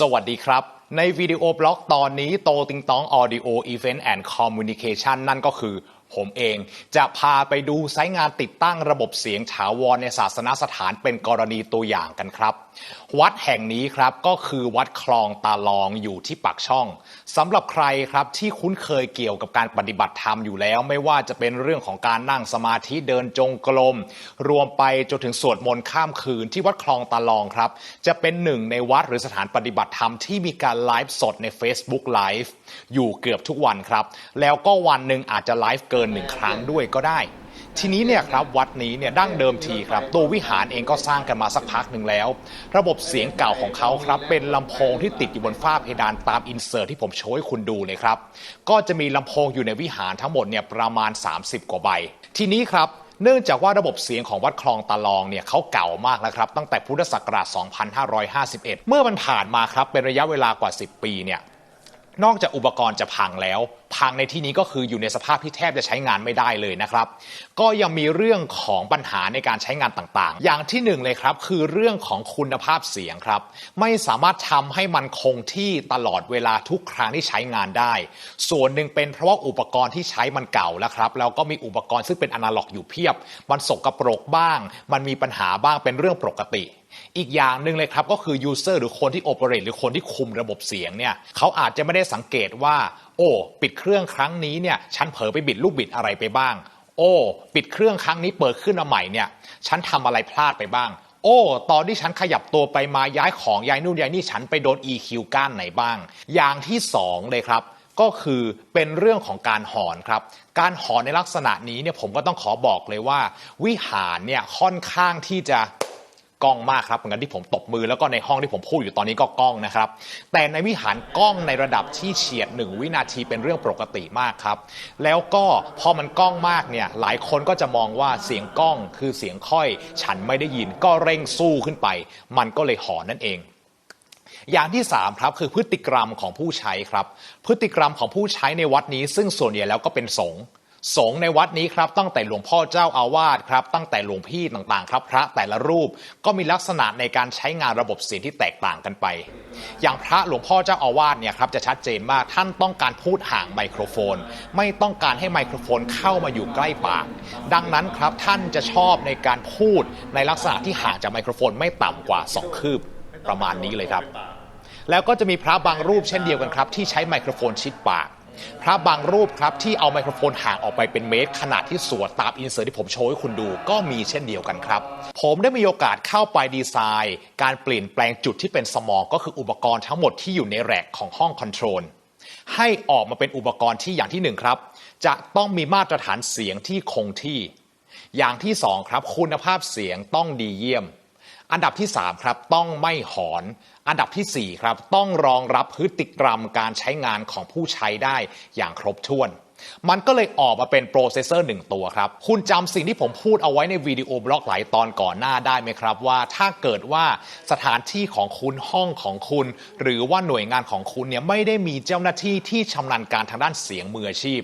สวัสดีครับ ในวิดีโอบล็อกตอนนี้โตติงตองออเดโออีเวนต์แอนด์คอมมิวนิเคชันนั่นก็คือ ผมเองจะพาไปดูไซต์งานติดตั้งระบบเสียงถาวรในศาสนสถานเป็นกรณีตัวอย่างกันครับ วัดแห่งนี้ครับก็คือวัดคลองตาลองอยู่ที่ปากช่องสำหรับใครครับที่คุ้นเคยเกี่ยวกับการปฏิบัติธรรมอยู่แล้ว ไม่ว่าจะเป็นเรื่องของการนั่งสมาธิเดินจงกรมรวมไปจนถึงสวดมนต์ข้ามคืนที่วัดคลองตาลองครับ จะเป็นหนึ่งในวัดหรือสถานปฏิบัติธรรมที่มีการไลฟ์สดใน Facebook Live อยู่เกือบทุกวันครับ แล้วก็วันหนึ่งอาจจะไลฟ์เกินหนึ่งครั้งด้วยก็ได้ ทีนี้เนี่ยครับวัดนี้เนี่ยดั้งเดิมทีครับตัววิหารเองก็สร้างกันมาสักพักหนึ่งแล้ว ระบบเสียงเก่าของเขาครับ เป็นลำโพงที่ติดอยู่บนฝ้าเพดานตามอินเสิร์ตที่ผมโชว์ให้คุณดูเลยครับ ก็จะมีลำโพงอยู่ในวิหารทั้งหมดเนี่ยประมาณ 30 กว่าใบ ทีนี้ครับเนื่องจากว่าระบบเสียงของวัดคลองตะลองเนี่ยเขาเก่ามากแล้วครับ ตั้งแต่พุทธศักราช 2551 เมื่อมันผ่านมาครับเป็นระยะเวลากว่า 10 ปีเนี่ย นอกจากอุปกรณ์จะพังแล้ว พังในที่นี้ก็คืออยู่ในสภาพที่แทบจะใช้งานไม่ได้เลยนะครับ ก็ยังมีเรื่องของปัญหาในการใช้งานต่างๆ อย่างที่หนึ่งเลยครับคือเรื่องของคุณภาพเสียงครับ ไม่สามารถทำให้มันคงที่ตลอดเวลาทุกครั้งที่ใช้งานได้ ส่วนหนึ่งเป็นเพราะว่าอุปกรณ์ที่ใช้มันเก่าแล้วครับแล้วก็มีอุปกรณ์ซึ่งเป็นอนาล็อกอยู่เพียบ มันสกปรกบ้าง มันมีปัญหาบ้างเป็นเรื่องปกติอีกอย่างหนึ่งเลยครับก็คือ user หรือคนที่โอเปเรตหรือคนที่คุมระบบเสียงเนี่ยเขาอาจจะไม่ได้สังเกตว่าโอ้ ปิดเครื่องครั้งนี้เนี่ยฉันเผลอไปบิดลูกบิดอะไรไปบ้าง โอ้ ปิดเครื่องครั้งนี้เปิดขึ้นมาใหม่เนี่ยฉันทำอะไรพลาดไปบ้าง โอ้ ตอนที่ฉันขยับตัวไปมาย้ายของย้ายนู่นย้ายนี่ฉันไปโดน EQ ก้านไหนบ้าง อย่างที่สองเลยครับก็คือเป็นเรื่องของการหอนครับ การหอนในลักษณะนี้เนี่ยผมก็ต้องขอบอกเลยว่า วิหารเนี่ยค่อนข้างที่จะ กล้องมากครับเหมือนกันที่ผมตบมือแล้วก็ในห้องที่ผมพูดอยู่ตอนนี้ก็กล้องนะครับ แต่ในวิหารกล้องในระดับที่เฉียดหนึ่งวินาทีเป็นเรื่องปกติมากครับ แล้วก็พอมันกล้องมากเนี่ยหลายคนก็จะมองว่าเสียงกล้องคือเสียงค่อย ฉันไม่ได้ยินก็เร่งสู้ขึ้นไป มันก็เลยหอนนั่นเองอย่างที่3ครับคือพฤติกรรมของผู้ใช้ครับ พฤติกรรมของผู้ใช้ในวัดนี้ซึ่งส่วนใหญ่แล้วก็เป็นสงฆ์ สงฆ์ในวัดนี้ครับตั้งแต่หลวงพ่อเจ้าอาวาสครับตั้งแต่หลวงพี่ต่างๆ ครับพระแต่ละรูปก็มีลักษณะในการใช้งานระบบเสียงที่แตกต่างกันไป อย่างพระหลวงพ่อเจ้าอาวาสเนี่ยครับจะชัดเจนมากท่านต้องการพูดห่างไมโครโฟน ไม่ต้องการให้ไมโครโฟนเข้ามาอยู่ใกล้ปาก ดังนั้นครับท่านจะชอบในการพูดในลักษณะที่ห่างจากไมโครโฟนไม่ต่ำกว่าสองคืบประมาณนี้เลยครับ แล้วก็จะมีพระบางรูปเช่นเดียวกันครับ ที่ใช้ไมโครโฟนชิดปาก พระบางรูปครับที่เอาไมโครโฟนห่างออกไปเป็นเมตร ขนาดที่สวดตามอินเสิร์ตที่ผมโชว์ให้คุณดูก็มีเช่นเดียวกันครับ ผมได้มีโอกาสเข้าไปดีไซน์ การเปลี่ยนแปลงจุดที่เป็นสมองก็คืออุปกรณ์ทั้งหมดที่อยู่ในแรกของห้องคอนโทรลให้ออกมาเป็นอุปกรณ์ที่อย่างที่หนึ่งครับ จะต้องมีมาตรฐานเสียงที่คงที่ อย่างที่สองครับคุณภาพเสียงต้องดีเยี่ยม อันดับที่ 3 ครับ ต้องไม่หอน อันดับทีสี่ 4 ครับ ต้องรองรับพฤติกรรมการใช้งานของผู้ใช้ได้อย่างครบถ้วน มันก็เลยออกมาเป็นโปรเซสเซอร์หนึ่งตัวครับ คุณจำสิ่งที่ผมพูดเอาไว้ในวิดีโอบล็อกหลายตอนก่อนหน้าได้ไหมครับ ว่าถ้าเกิดว่าสถานที่ของคุณห้องของคุณ หรือว่าหน่วยงานของคุณเนี่ยไม่ได้มีเจ้าหน้าที่ที่ชำนาญการทางด้านเสียงมืออาชีพ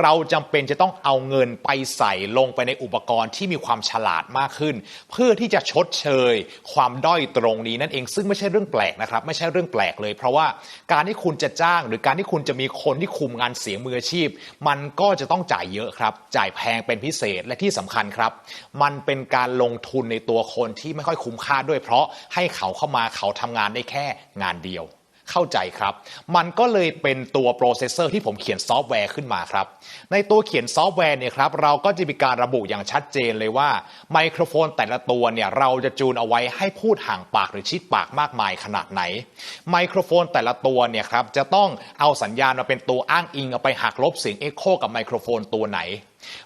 เราจำเป็นจะต้องเอาเงินไปใส่ลงไปในอุปกรณ์ที่มีความฉลาดมากขึ้น เพื่อที่จะชดเชย ความด้อยตรงนี้นั่นเองซึ่งไม่ใช่เรื่องแปลกนะครับ ไม่ใช่เรื่องแปลกเลย เพราะว่าการที่คุณจะจ้าง หรือการที่คุณจะมีคนที่คุมงานเสียงมืออาชีพ มันก็จะต้องจ่ายเยอะครับ จ่ายแพงเป็นพิเศษและที่สำคัญครับ มันเป็นการลงทุนในตัวคนที่ไม่ค่อยคุ้มค่าด้วย เพราะให้เขาเข้ามาเขาทำงานได้แค่งานเดียว เข้าใจครับ มันก็เลยเป็นตัวโปรเซสเซอร์ที่ผมเขียนซอฟต์แวร์ขึ้นมาครับ ในตัวเขียนซอฟต์แวร์เนี่ยครับเราก็จะมีการระบุอย่างชัดเจนเลยว่าไมโครโฟนแต่ละตัวเนี่ยเราจะจูนเอาไว้ให้พูดห่างปากหรือชิดปากมากมายขนาดไหน ไมโครโฟนแต่ละตัวเนี่ยครับจะต้องเอาสัญญาณมาเป็นตัวอ้างอิงเอาไปหักลบเสียงเอ็กโคกับไมโครโฟนตัวไหน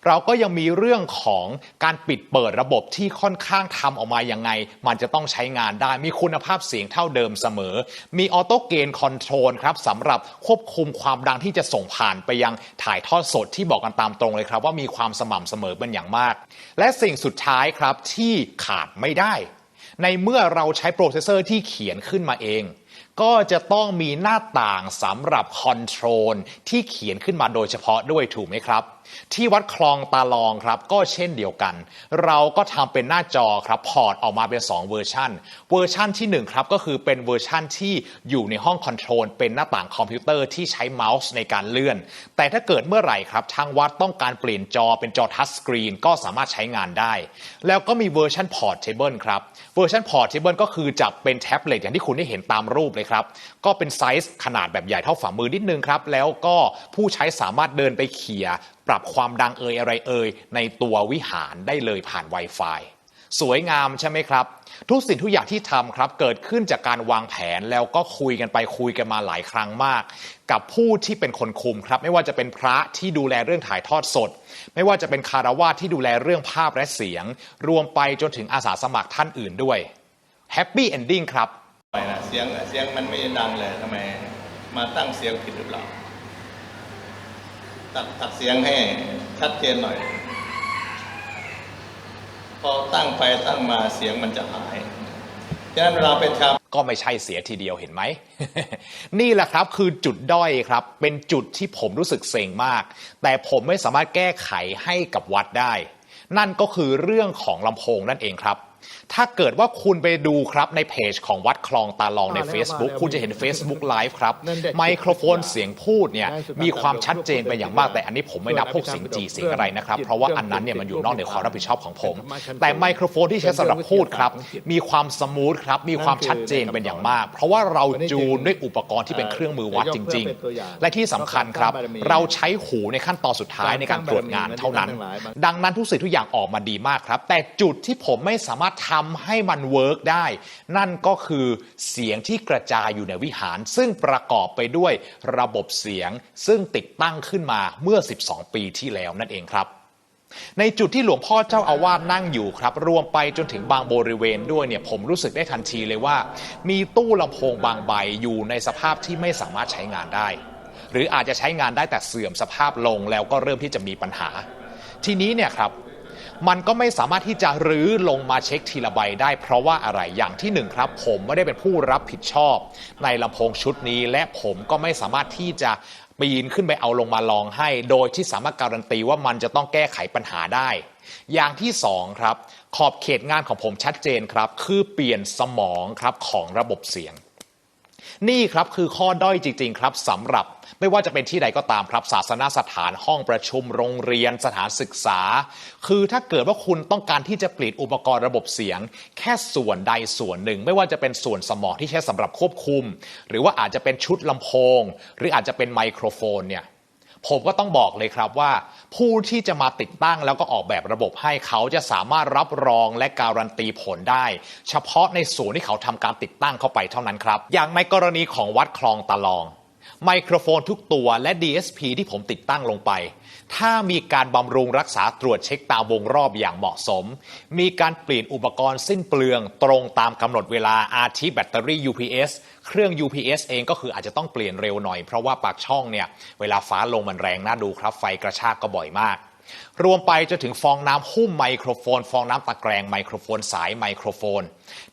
เราก็ยังมีเรื่องของการปิดเปิดระบบที่ค่อนข้างทำออกมายังไง มันจะต้องใช้งานได้มีคุณภาพเสียงเท่าเดิมเสมอ มีออโต้เกนคอนโทรลครับสำหรับควบคุมความดังที่จะส่งผ่านไปยังถ่ายทอดสดที่บอกกันตามตรงเลยครับว่ามีความสม่ำเสมอเป็นอย่างมาก และสิ่งสุดท้ายครับที่ขาดไม่ได้ ในเมื่อเราใช้โปรเซสเซอร์ที่เขียนขึ้นมาเองก็จะต้องมีหน้าต่างสำหรับคอนโทรลที่เขียนขึ้นมาโดยเฉพาะด้วยถูกไหมครับ ที่วัดคลองตาลองครับก็เช่นเดียวกัน เราก็ทำเป็นหน้าจอครับพอร์ตออกมาเป็น 2 เวอร์ชันเวอร์ชันที่1ครับก็คือเป็นเวอร์ชันที่อยู่ในห้องคอนโทรลเป็นหน้าต่างคอมพิวเตอร์ที่ใช้เมาส์ในการเลื่อน แต่ถ้าเกิดเมื่อไหร่ครับทางวัดต้องการเปลี่ยนจอเป็นจอทัชสกรีนก็สามารถใช้งานได้ แล้วก็มีเวอร์ชันพอร์ตเทเบิลครับเวอร์ชันพอร์ตเทเบิลก็คือจะเป็นแท็บเล็ตอย่างที่คุณได้เห็นตามรูปเลยครับก็เป็นไซส์ขนาดแบบใหญ่เท่าฝ่ามือนิดนึงครับแล้วก็ผู้ใช้สามารถเดินไปเขี่ย ปรับความดังเอ่ยอะไรเอ่ยในตัววิหารได้เลยผ่าน Wi-Fi สวยงามใช่ไหมครับ ทุกสิ่งทุกอย่างที่ทำครับ เกิดขึ้นจากการวางแผนแล้วก็คุยกันไปคุยกันมาหลายครั้งมาก กับผู้ที่เป็นคนคุมครับ ไม่ว่าจะเป็นพระที่ดูแลเรื่องถ่ายทอดสด ไม่ว่าจะเป็นคารวาสที่ดูแลเรื่องภาพและเสียง รวมไปจนถึงอาสาสมัครท่านอื่นด้วยแฮปปี้เอนดิ้งครับไมนะเสียงเสียงมันไม่ดังเลยทำไมมาตั้งเสียงผิดหรือเปล่า ตัดตัดเสียงให้ชัดเจนหน่อย พอตั้งไปตั้งมาเสียงมันจะหายฉะนั้นเราเป็นชาวก็ไม่ใช่เสียทีเดียวเห็นไหม นี่แหละครับคือจุดด้อยครับ เป็นจุดที่ผมรู้สึกเซ็งมาก แต่ผมไม่สามารถแก้ไขให้กับวัดได้ นั่นก็คือเรื่องของลำโพงนั่นเองครับ ถ้าเกิดว่าคุณไปดูครับในเพจของวัดคลองตาลองในมาแล้ว Facebook มาแล้วคุณจะเห็น Facebook Live ครับนั่นเด็ดไมโครโฟนเสียงพูดเนี่ยได้สุดมีความชัดเจนแบบไปอย่างมากแบบแต่อันนี้ผมไม่นับพวกเสียงจีเสียงอะไรนะครับเครื่องเพราะว่าอันนั้นเนี่ยมันอยู่นอกเหนือความรับผิดชอบของผมเป็นธรรมชาติแต่ไมโครโฟนที่ใช้สำหรับพูดครับเป็นเรื่องวิทยาศาสตร์มีความสมูทครับมีความชัดเจนเป็นอย่างมาก เพราะว่าเราจูนด้วยอุปกรณ์ที่เป็นเครื่องมือวัดจริง ๆ และที่สำคัญครับเราใช้หูในขั้นตอนสุดท้ายในการตรวจงานเท่านั้น ดังนั้นทุกสิ่งทุกอย่างออกมาดีมากครับ แต่จุดที่ผมไม่สามารถทำให้มันเวิร์กได้ นั่นก็คือเสียงที่กระจายอยู่ในวิหาร ซึ่งประกอบไปด้วยระบบเสียงซึ่งติดตั้งขึ้นมาเมื่อ 12 ปีที่แล้วนั่นเองครับในจุดที่หลวงพ่อเจ้าอาวาสนั่งอยู่ครับ รวมไปจนถึงบางบริเวณด้วยเนี่ยผมรู้สึกได้ทันทีเลยว่า มีตู้ลำโพงบางใบอยู่ในสภาพที่ไม่สามารถใช้งานได้ หรืออาจจะใช้งานได้แต่เสื่อมสภาพลงแล้วก็เริ่มที่จะมีปัญหา ทีนี้เนี่ยครับ มันก็ไม่สามารถที่จะรื้อลงมาเช็คทีละใบได้ เพราะว่าอะไรอย่างที่หนึ่งครับ ผมไม่ได้เป็นผู้รับผิดชอบ ในลำโพงชุดนี้ และผมก็ไม่สามารถที่จะปีนขึ้นไปเอาลงมาลองให้ โดยที่สามารถการันตีว่ามันจะต้องแก้ไขปัญหาได้ อย่างที่สองครับ ขอบเขตงานของผมชัดเจนครับ คือเปลี่ยนสมองครับของระบบเสียง นี่ครับคือข้อด้อยจริง ๆ ครับสำหรับ ไม่ว่าจะเป็นที่ใดก็ตามครับศาสนาสถานห้องประชุมโรงเรียนสถานศึกษา คือถ้าเกิดว่าคุณต้องการที่จะเปลี่ยนอุปกรณ์ระบบเสียง แค่ส่วนใดส่วนหนึ่ง ไม่ว่าจะเป็นส่วนสมองที่ใช้สำหรับควบคุม หรือว่าอาจจะเป็นชุดลำโพง หรืออาจจะเป็นไมโครโฟนเนี่ยผมก็ต้องบอกเลยครับว่า ผู้ที่จะมาติดตั้งแล้วก็ออกแบบระบบให้เขาจะสามารถรับรองและการันตีผลได้ เฉพาะในส่วนที่เขาทำการติดตั้งเข้าไปเท่านั้นครับ อย่างในกรณีของวัดคลองตะลอง ไมโครโฟนทุกตัวและ DSP ที่ผมติดตั้งลงไป ถ้ามีการบำรุงรักษาตรวจเช็คตามวงรอบอย่างเหมาะสม มีการเปลี่ยนอุปกรณ์สิ้นเปลืองตรงตามกำหนดเวลาอาทิแบตเตอรี่ UPS เครื่อง UPS เองก็คืออาจจะต้องเปลี่ยนเร็วหน่อย เพราะว่าปากช่องเนี่ย เวลาฟ้าลงมันแรงน่าดูครับ ไฟกระชากก็บ่อยมากรวมไปจนถึงฟองน้ำหุ้มไมโครโฟน ฟองน้ำตะแกรงไมโครโฟนสายไมโครโฟน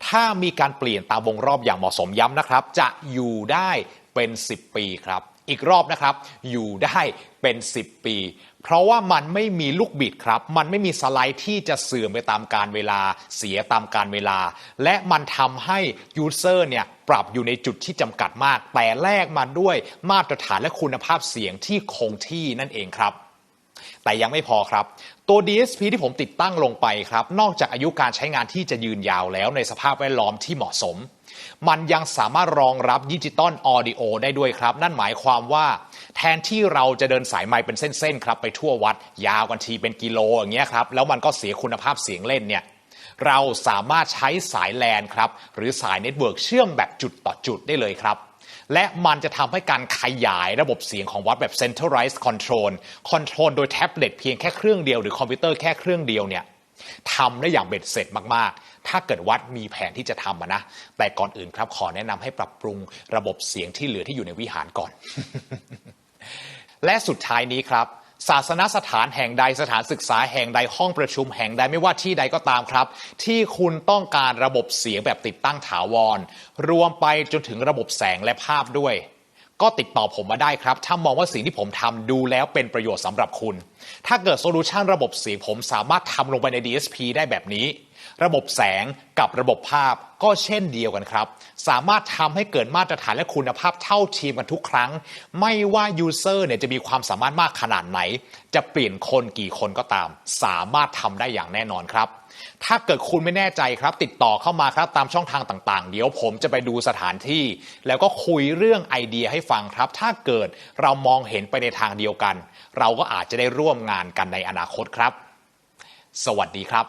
ถ้ามีการเปลี่ยนตามวงรอบอย่างเหมาะสมย้ำนะครับ จะอยู่ได้ เป็น 10 ปีครับ อีกรอบนะครับ อยู่ได้เป็น 10 ปี เพราะว่ามันไม่มีลูกบิดครับ มันไม่มีสไลด์ที่จะเสื่อมไปตามการเวลา เสียตามการเวลา และมันทำให้ยูเซอร์เนี่ยปรับอยู่ในจุดที่จำกัดมาก แต่แลกมาด้วยมาตรฐานและคุณภาพเสียงที่คงที่นั่นเองครับ แต่ยังไม่พอครับ ตัว DSP ที่ผมติดตั้งลงไปครับ นอกจากอายุการใช้งานที่จะยืนยาวแล้วในสภาพแวดล้อมที่เหมาะสม มันยังสามารถรองรับดิจิตอลออดิโอได้ด้วยครับ นั่นหมายความว่าแทนที่เราจะเดินสายไมค์เป็นเส้นๆครับ ไปทั่ววัด ยาวกันทีเป็นกิโลอย่างเงี้ยครับแล้วมันก็เสียคุณภาพเสียงเล่นเนี่ยเราสามารถใช้สายแลนครับหรือสายเน็ตเวิร์กเชื่อมแบบจุดต่อจุดได้เลยครับ และมันจะทำให้การขยายระบบเสียงของวัดแบบ centralized control control โดยแท็บเล็ตเพียงแค่เครื่องเดียวหรือคอมพิวเตอร์แค่เครื่องเดียวเนี่ยทำได้อย่างเบ็ดเสร็จมากๆ ถ้าเกิดวัดมีแผนที่จะทำนะ แต่ก่อนอื่นครับขอแนะนำให้ปรับปรุงระบบเสียงที่เหลือที่อยู่ในวิหารก่อน และสุดท้ายนี้ครับ ศาสนสถานแห่งใดสถานศึกษาแห่งใดห้องประชุมแห่งใดไม่ว่าที่ใดก็ตามครับ ที่คุณต้องการระบบเสียงแบบติดตั้งถาวร รวมไปจนถึงระบบแสงและภาพด้วย ก็ติดต่อผมมาได้ครับ ถ้ามองว่าสิ่งที่ผมทำดูแล้วเป็นประโยชน์สำหรับคุณ ถ้าเกิดโซลูชันระบบเสียงผมสามารถทำลงไปใน DSP ได้แบบนี้ ระบบแสงกับระบบภาพก็เช่นเดียวกันครับ สามารถทำให้เกิดมาตรฐานและคุณภาพเท่าเทียมกันทุกครั้ง ไม่ว่ายูเซอร์เนี่ยจะมีความสามารถมากขนาดไหน จะเปลี่ยนคนกี่คนก็ตาม สามารถทำได้อย่างแน่นอนครับ ถ้าเกิดคุณไม่แน่ใจครับ ติดต่อเข้ามาครับตามช่องทางต่างๆ เดี๋ยวผมจะไปดูสถานที่ แล้วก็คุยเรื่องไอเดียให้ฟังครับ ถ้าเกิดเรามองเห็นไปในทางเดียวกัน เราก็อาจจะได้ร่วมงานกันในอนาคตครับ สวัสดีครับ